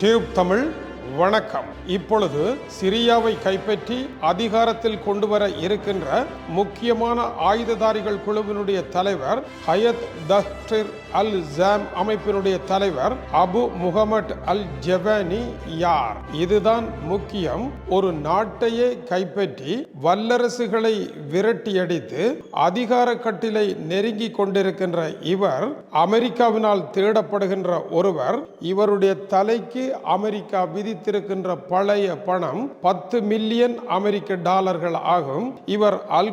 Tube Tamil வணக்கம். இப்பொழுது சிரியாவை கைப்பற்றி அதிகாரத்தில் கொண்டு வர இருக்கின்ற முக்கியமான ஆயுததாரிகள் குழுவினுடைய தலைவர் ஹயத் தஹ்டிர் அல் ஜாம் அமைப்பினுடைய தலைவர் அபு முகமட் அல் ஜெவானி யார்? இதுதான் முக்கியம். ஒரு நாட்டையே கைப்பற்றி வல்லரசுகளை விரட்டியடித்து அதிகார கட்டிலை நெருங்கி கொண்டிருக்கின்ற இவர் அமெரிக்காவினால் தேடப்படுகின்ற ஒருவர் இவருடைய தலைக்கு அமெரிக்கா வைத்திருக்கின்ற பழைய பணம் பத்து மில்லியன் அமெரிக்க டாலர்கள் ஆகும். இவர் அல்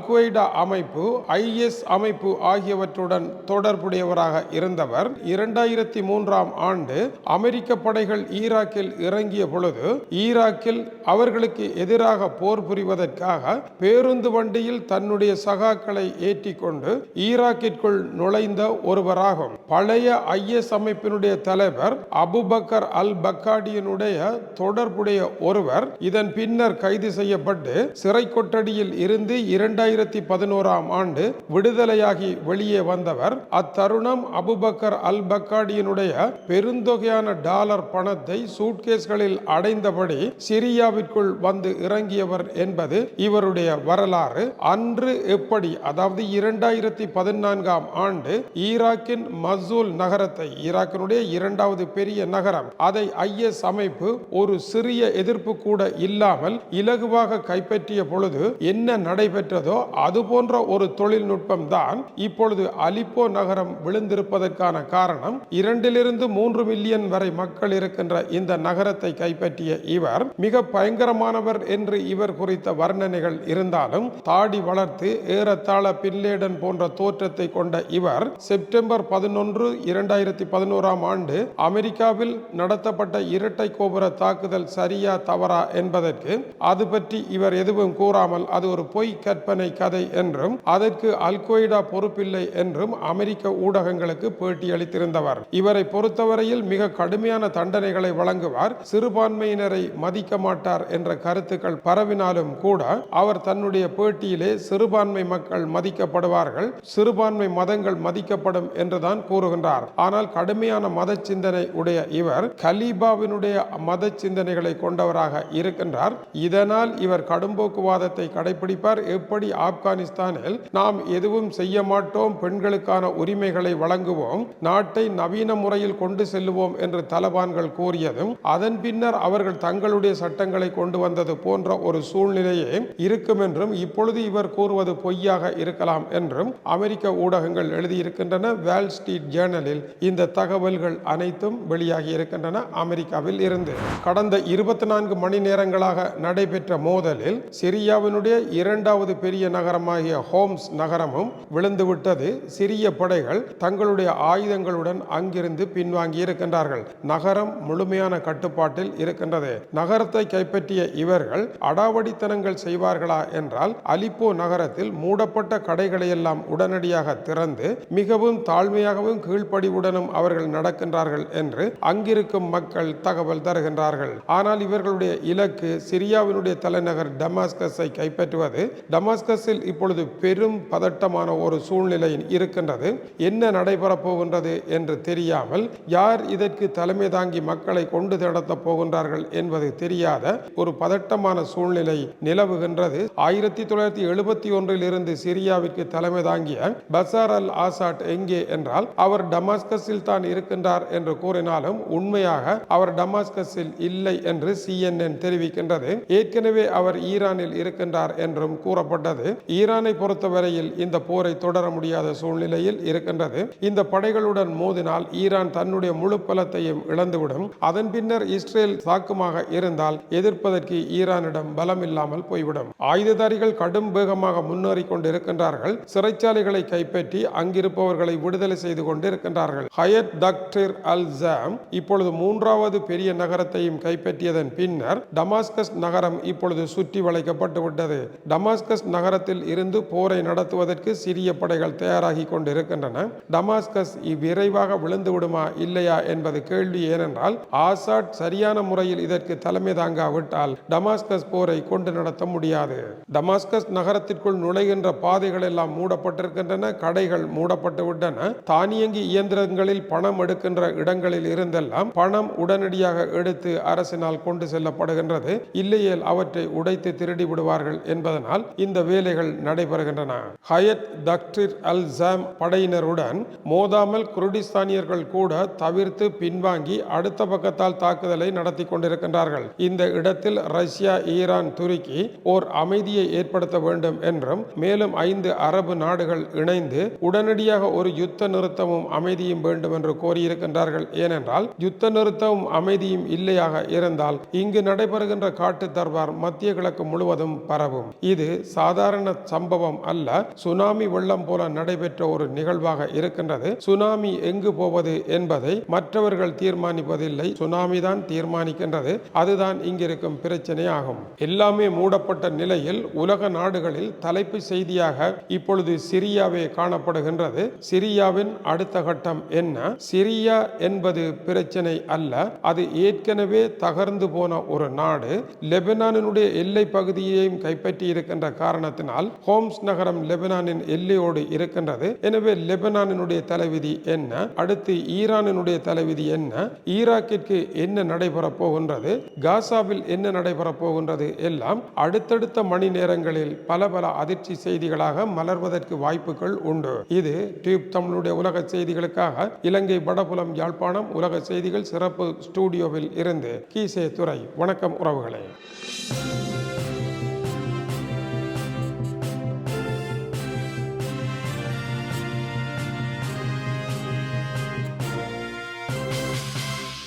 அமைப்பு ஐஎஸ் அமைப்பு ஆகியவற்றுடன் தொடர்புடையவராக இருந்தவர். இரண்டாயிரத்தி மூன்றாம் ஆண்டு அமெரிக்க படைகள் ஈராக்கில் இறங்கிய பொழுது ஈராக்கில் அவர்களுக்கு எதிராக போர் புரிவதற்காக பேருந்து வண்டியில் தன்னுடைய சகாக்களை ஏற்றிக்கொண்டு ஈராக்கிற்குள் நுழைந்த ஒருவராகும். பழைய ஐஎஸ் அமைப்பினுடைய தலைவர் அபுபக்கர் அல் பக்காடியினுடைய தொடர்புடைய ஒருவர் இதன் பின்னர் கைது செய்யப்பட்டு சிறை கொட்டடியில் இருந்து இரண்டாயிரத்தி பதினோராம் ஆண்டு விடுதலையாகி வெளியே வந்தவர். அத்தருணம் அபுபக்கர் அல் பக்காடியினுடைய பெருந்தொகையான டாலர் பணத்தை சூட்கேஸ்களில் அடைந்தபடி சிரியாவிற்குள் வந்து இறங்கியவர் என்பது இவருடைய வரலாறு. அன்று எப்படி அதாவது இரண்டாயிரத்தி பதினான்காம் ஆண்டு ஈராக்கின் மசூல் நகரத்தை ஈராக்கினுடைய இரண்டாவது பெரிய நகரம் அதை ஐஎஸ் அமைப்பு ஒரு சிறிய எதிர்ப்பு கூட இல்லாமல் இலகுவாக கைப்பற்றிய பொழுது என்ன நடைபெற்றதோ அது போன்ற ஒரு தொழில்நுட்பம் தான் இப்பொழுது அலிப்போ நகரம் விழுந்திருப்பதற்கான காரணம். இரண்டிலிருந்து மூன்று மில்லியன் வரை மக்கள் இருக்கின்ற இந்த நகரத்தை கைப்பற்றிய இவர் மிக பயங்கரமானவர் என்று இவர் குறித்த வர்ணனைகள் இருந்தாலும் தாடி வளர்த்து ஏறத்தாழ பின்லேடன் போன்ற தோற்றத்தை கொண்ட இவர் செப்டம்பர் பதினொன்று இரண்டாயிரத்தி பதினோராம் ஆண்டு அமெரிக்காவில் நடத்தப்பட்ட இரட்டை கோபுர தாக்குதல் சரியா தவறா என்பதற்கு அது பற்றி இவர் எதுவும் கூறாமல் அது ஒரு பொய் கற்பனை கதை என்றும் அதற்கு அல்கொய்டா பொறுப்பில்லை என்றும் அமெரிக்க ஊடகங்களுக்கு பேட்டியளித்திருந்தவர் இவரை பொறுத்தவரையில் மிக கடுமையான தண்டனைகளை வழங்குவார் சிறுபான்மையினரை மதிக்க மாட்டார் என்ற கருத்துக்கள் பரவினாலும் கூட அவர் தன்னுடைய பேட்டியிலே சிறுபான்மை மக்கள் மதிக்கப்படுவார்கள் சிறுபான்மை மதங்கள் மதிக்கப்படும் என்றுதான் கூறுகின்றார். ஆனால் கடுமையான மத சிந்தனை உடைய இவர் கலீபாவினுடைய மத சிந்தனைகளை கொண்டவராக இருக்கின்றார். இதனால் இவர் கடும்போக்குவாதத்தை கடைபிடிப்பார். எப்படி ஆப்கானிஸ்தானில் நாம் எதுவும் செய்ய மாட்டோம் பெண்களுக்கான உரிமைகளை வழங்குவோம் நாட்டை நவீன முறையில் கொண்டு செல்லுவோம் என்று தலபான்கள் கூறியதும் அதன் பின்னர் அவர்கள் தங்களுடைய சட்டங்களை கொண்டு வந்தது போன்ற ஒரு சூழ்நிலையே இருக்கும் என்றும் இப்பொழுது இவர் கூறுவது பொய்யாக இருக்கலாம் என்றும் அமெரிக்க ஊடகங்கள் எழுதியிருக்கின்றன. வேல் ஸ்ட்ரீட் ஜேர்னலில் இந்த தகவல்கள் அனைத்தும் வெளியாகி இருக்கின்றன. அமெரிக்காவில் இருந்து கடந்த இருபத்தி நான்கு மணி நேரங்களாக நடைபெற்ற மோதலில் சிரியாவினுடைய இரண்டாவது பெரிய நகரமாகிய ஹோம்ஸ் நகரமும் விழுந்துவிட்டது. சிரிய படைகள் தங்களுடைய ஆயுதங்களுடன் அங்கிருந்து பின்வாங்கி இருக்கின்றார்கள். நகரம் முழுமையான கட்டுப்பாட்டில் இருக்கின்றது. நகரத்தை கைப்பற்றிய இவர்கள் அடாவடித்தனங்கள் செய்வார்களா என்றால் அலிப்போ நகரத்தில் மூடப்பட்ட கடைகளை எல்லாம் உடனடியாக திறந்து மிகவும் தாழ்மையாகவும் கீழ்ப்படிவுடனும் அவர்கள் நடக்கின்றார்கள் என்று அங்கிருக்கும் மக்கள் தகவல் தருகின்றார்கள். ஆனால் இவர்களுடைய இலக்கு சிரியாவினுடைய தலைநகர் டமாஸ்கஸை கைப்பற்றுவது. டமாஸ்கஸில் இப்பொழுது பெரும் பதட்டமான ஒரு சூழ்நிலை இருக்கின்றது. என்ன நடைபெறப் போகின்றது என்று தெரியாமல் யார் இதற்கு தலைமை தாங்கி மக்களை கொண்டு நடத்தப் போகின்றார்கள் என்பது தெரியாத ஒரு பதட்டமான சூழ்நிலை நிலவுகின்றது. ஆயிரத்தி தொள்ளாயிரத்தி எழுபத்தி ஒன்றில் இருந்து சிரியாவிற்கு தலைமை தாங்கிய பசார் அல் ஆசாட் எங்கே என்றால் அவர் டமாஸ்கஸில் தான் இருக்கின்றார் என்று கூறினாலும் உண்மையாக அவர் டமாஸ்கஸில் இல்லை என்று சிஎன்என் தெரிவிக்கின்றது. ஏற்கனவே அவர் ஈரானில் இருக்கின்றார் என்றும் கூறப்பட்டது. ஈரானை பொறுத்தவரையில் இந்த போரை தொடர முடியாத சூழ்நிலையில் இருக்கின்றது. இந்த படைகளுடன் மோதினால் ஈரான் தன்னுடைய முழு பலத்தையும் இழந்துவிடும். அதன் பின்னர் இஸ்ரேல் தாக்குமாக இருந்தால் எதிர்ப்பதற்கு ஈரானிடம் பலம் இல்லாமல் போய்விடும். ஆயுததாரிகள் கடும் வேகமாக முன்னேறி கொண்டிருக்கின்றார்கள். சிறைச்சாலைகளை கைப்பற்றி அங்கிருப்பவர்களை விடுதலை செய்து கொண்டிருக்கின்றார்கள். ஹயத் தக்டிர் அல் ஜாம் இப்பொழுது மூன்றாவது பெரிய நகரத்தையும் கைப்பற்றியதன் பின்னர் டமாஸ்கஸ் நகரம் இப்பொழுது சுற்றி வளைக்கப்பட்டு விட்டது. டமாஸ்கஸ் நகரத்தில் இருந்து போரை நடத்துவதற்கு சிறிய படைகள் தயாராகி கொண்டிருக்கின்றன. டமாஸ்கஸ் இவ்விரைவாக விழுந்து விடுமா இல்லையா என்பது கேள்வி ஏனென்றால் ஆசாட் சரியான முறையில் இதற்கு தலைமை தாங்காவிட்டால் டமாஸ்கஸ் போரை கொண்டு நடத்த முடியாது. டமாஸ்கஸ் நகரத்திற்குள் நுழைகின்ற பாதைகள் எல்லாம் மூடப்பட்டிருக்கின்றன கடைகள் மூடப்பட்டு விட்டன. தானியங்கி இயந்திரங்களில் பணம் எடுக்கின்ற இடங்களில் இருந்தெல்லாம் பணம் உடனடியாக எடுத்து அரசினால் கொண்டு செல்லப்படுகின்றது. இல்லையேல் அவற்றை உடைத்து திருடி விடுவார்கள் என்பதனால் இந்த வேலைகள் நடைபெறுகின்றன. ஹயத் தக்டிர் அல் ஜாம் படையினருடன் மோதாமல் குருடிஸ்தானியர்கள் கூட தவிர்த்து பின்வாங்கி அடுத்த பக்கத்தால் தாக்குதலை நடத்தி கொண்டிருக்கின்றார்கள். இந்த இடத்தில் ரஷ்யா ஈரான் துருக்கி ஓர் அமைதியை ஏற்படுத்த வேண்டும் என்றும் மேலும் ஐந்து அரபு நாடுகள் இணைந்து உடனடியாக ஒரு யுத்த நிறுத்தமும் அமைதியும் வேண்டும் என்று கோரியிருக்கின்றார்கள். ஏனென்றால் யுத்த நிறுத்தமும் அமைதியும் இல்லையாக இருந்தால் இங்கு நடைபெறுகின்ற காட்டு தர்பார் மத்திய கிழக்கு முழுவதும் பரவும். இது சாதாரண சம்பவம் அல்ல. சுனாமி வெள்ளம் போல நடைபெற்ற ஒரு நிகழ்வாக இருக்கின்றது. சுனாமி எங்கு போவது என்பதை மற்றவர்கள் தீர்மானிப்பதில்லை. சுனாமி தான் தீர்மானிக்கின்றது. அதுதான் இங்கிருக்கும் பிரச்சனை ஆகும் எல்லாமே மூடப்பட்ட நிலையில் உலக நாடுகளில் தலைப்பு செய்தியாக இப்பொழுது சிரியாவே காணப்படுகின்றது. சிரியாவின் அடுத்த கட்டம் என்ன? சிரியா என்பது பிரச்சனை அல்ல. அது ஏற்கனவே தகர்ந்து போன ஒரு நாடு லெபனானினுடைய எல்லை பகுதியையும் கைப்பற்றி இருக்கின்ற காரணத்தினால் ஹோம்ஸ் நகரம் லெபனானின் எல்லையோடு இருக்கின்றது. எனவே லெபனானினுடைய தலைவிதி என்ன? அடுத்து ஈரானினுடைய தலைவிதி என்ன? ஈராக்கிற்கு என்ன நடைபெறப் போகின்றது? காசாவில் என்ன நடைபெறப் போகின்றது? எல்லாம் அடுத்தடுத்த மணி நேரங்களில் பல பல அதிர்ச்சி செய்திகளாக மலர்வதற்கு வாய்ப்புகள் உண்டு. இது டியூப் தமிழுடைய உலக செய்திகளுக்காக இலங்கை வடபுலம் யாழ்ப்பாணம் உலக செய்திகள் சிறப்பு ஸ்டூடியோவில் இருந்து கீசே துறை. வணக்கம் உறவுகளே.